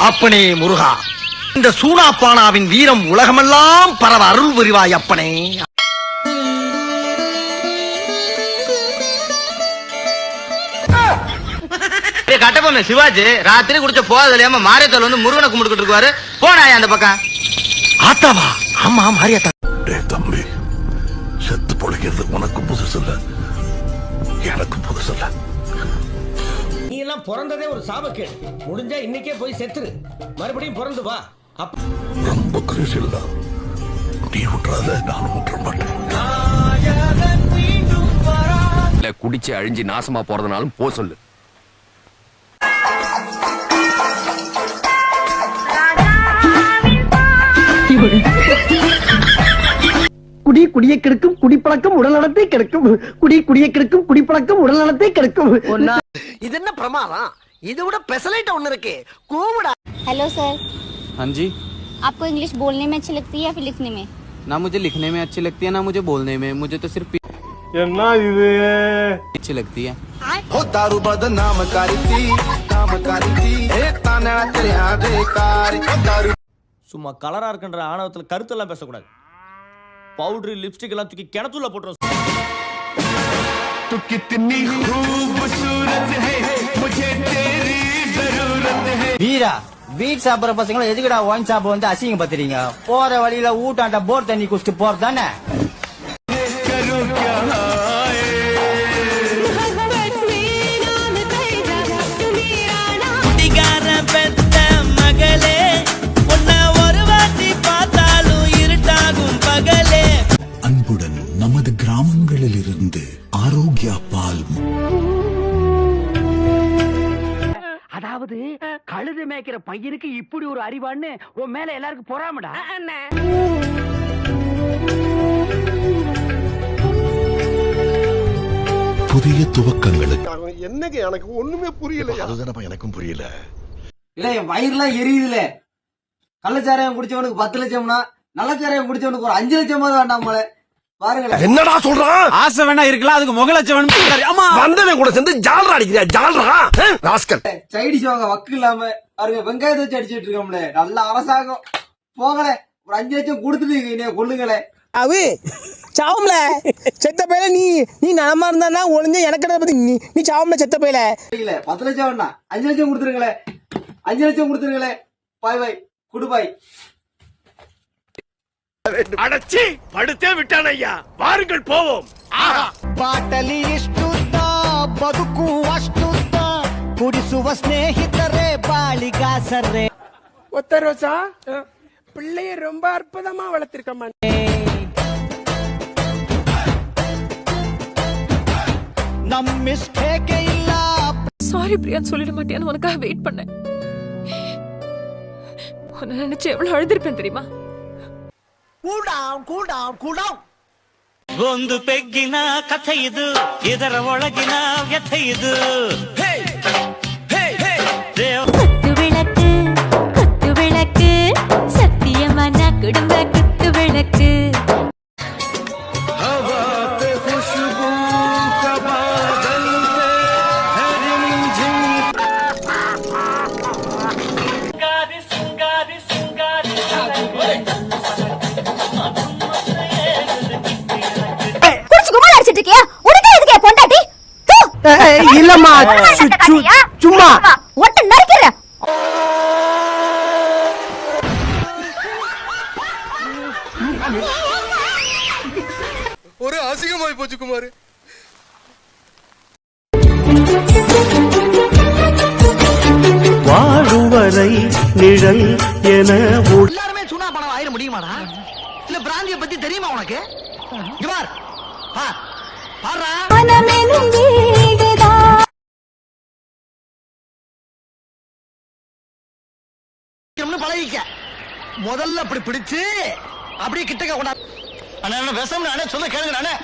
அப்பனே முருகா இந்த சூனாப்பானாவின் வீரம் உலகமெல்லாம் பரவ அருள் புரிவாய் அப்பனே. ஏய், கட்டபொம்மன் சிவாஜி ராத்திரி குடிச்ச போதல் இல்லாம மாரியத்தல் வந்து முருகனை கும்பிட்டுக்கிட்டு இருக்காரு போனாயா அந்த பக்கம்? ஆத்தாவா? ஆமா மாரியாத்தா. டேய் தம்பி செத்து பொழைக்கிறது உனக்கு புதுசு இல்ல. எனக்கு புதுசு இல்ல. எல்லாம் பிறந்ததே ஒரு சாபக்கேடு. முடிஞ்சா இன்னைக்கே போய் செத்துரு. மறுபடியும் பிறந்து வா. அப்ப ரொம்ப கிருஷில் தான் நீ விட்டுறாத நானும் விட்டுற மாட்டேன் இல்ல குடிச்சு அழிஞ்சு நாசமா போறதுனாலும் போ சொல்லு. குடி குடியை கெடுக்கும் குடிப்பழக்கம் உடல்நலத்தை கெடுக்கும். குடி குடியை கெடுக்கும் குடிப்பழக்கம் உடல்நலத்தை கெடுக்கும். இது என்ன பிரமாதம்? இது விட பெசலைட் ஒன்னு இருக்கு. கூவுடா. ஹலோ சார் हाँ जी। आपको इंग्लिश बोलने में अच्छी लगती है या फिर लिखने में? ना मुझे लिखने में अच्छी लगती है ना मुझे बोलने में। मुझे तो सिर्फ என்ன இது? अच्छी लगती है। हो दारू बदनाम कारी थी काम कारी थी। ए ताना तेरे आगे कारी हो दारू சும்மா கலரா இருக்கின்ற ஆணவத்தில் கருத்தெல்லாம் பேசக்கூடாது. பவுடர் லிப்ஸ்டிக் எல்லாம் தூக்கி கிணத்துல போட்டுரும். வீரா பீச் சாப்பிடுற பசங்களும் எதுக்குடா ஒயின் ஷாப் வந்து அசிங்க பத்துறீங்க? போற வழியில ஊட்டாண்ட போர் தண்ணி குடிச்சிட்டு போறது அதாவது கழுது மேய்க்கிற பையனுக்கு இப்படி ஒரு அறிவான்னு உன் மேல எல்லாருக்கும் பொறாமடா? புதிய துவக்கங்களுக்கு. என்னங்க எனக்கு ஒண்ணுமே புரியல அதுதானப்பா எனக்கும் புரியல. இல்ல என் வயிறுலாம் எரியுதுல. கள்ளச்சாராயம் குடிச்சவனுக்கு பத்து லட்சம்னா நல்லச்சாராயம் குடிச்சவனுக்கு ஒரு அஞ்சு லட்சம் வேண்டாம் போல. என்னடா சொல்றான்? ஆசை வேணா இருக்கலாம் அதுக்கு முகலட்சவன் ஆமா வந்தவன் கூட சேர்ந்து ஜால்ரா அடிக்கிறியா? ஜால்ரா? ராஸ்கல். சைடிஸ் வாங்க வக்கு இல்லாம. பாருங்க வெங்காயத்தை வச்சு அடிச்சிட்டு இருக்கோம்ல. நல்ல அரசாங்கம். போங்களே ஒரு அஞ்சு லட்சம் கொடுத்துட்டு என்னைய கொள்ளுங்களே அவு சாவும்ல. செத்த பையல நீ நீ நலமா இருந்தா ஒளிஞ்ச எனக்கு பத்தி நீ நீ சாவும்ல செத்த பையல. இல்ல பத்து லட்சம் வேணா அஞ்சு லட்சம் கொடுத்துருங்களே அஞ்சு லட்சம் கொடுத்துருங்களே பாய் பாய். குடு பாய். அடச்சி படுத்தே விட்டான் ஐயா வாருங்கள் போவோம் ಬಾಟಲಿ ಇಷ್ಟುದ್ದ ಬದುಕು ಅಷ್ಟುದ್ದ ಕುಡಿಸುವ ಸ್ನೇಹಿತರೆ ಬಾಳಿಗಾಸರೆ ஒத்த ரோசா பிள்ளைய ரொம்ப அற்புதமா வளர்த்திருக்கம்மா நம் மிஸ்டேக்கே இல்ல சாரி பிரியான்னு சொல்லிட மாட்டியான்னு உனக்காக வெயிட் பண்ணேன் உன்னை நினைச்சு எவ்வளவு அழுதுருப்பேன் தெரியுமா cool down cool down cool down ಒಂದು ಪೆಗ್ಗಿನ ಕಥೆ ಇದು ಇದರ ಒಳಗಿನ ವ್ಯಥೆ ಇದು குத்து விளக்கு குத்து விளக்கு சத்தியமான குடும்ப குத்து விளக்கு இல்லம்மா சும்மா. ஒட்டு நறுக்கிறேன் ஒரு அசிங்கமாய் போச்சு குமார். வாழுவரை நிழல் என எல்லாருமே சூனாப்பானம் ஆயிர முடியுமாடா? இல்ல பிராந்திய பத்தி தெரியுமா உனக்கு? இங்க முதல்ல அப்படி பிடிச்சு அப்படியே கிட்டக்க கொண்டா அண்ணா என்ன விஷம் நானே சொல்ல கேளுங்க நானே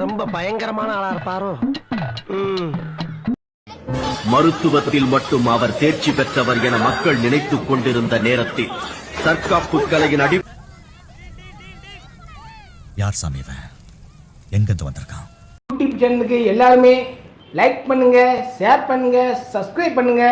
ரொம்ப பயங்கரமான ஆளா இருப்பாரோ? ம். மருத்துவத்தில் மட்டும் அவர் தேர்ச்சி பெற்றவர் என மக்கள் நினைத்துக் கொண்டிருந்த நேரத்தில் தற்காப்பு கலையின் அடி யார் சாமி எங்கிருந்து வந்திருக்கான்? யூடியூப் சேனலுக்கு எல்லாருமே லைக் பண்ணுங்க ஷேர் பண்ணுங்க சப்ஸ்கிரைப் பண்ணுங்க.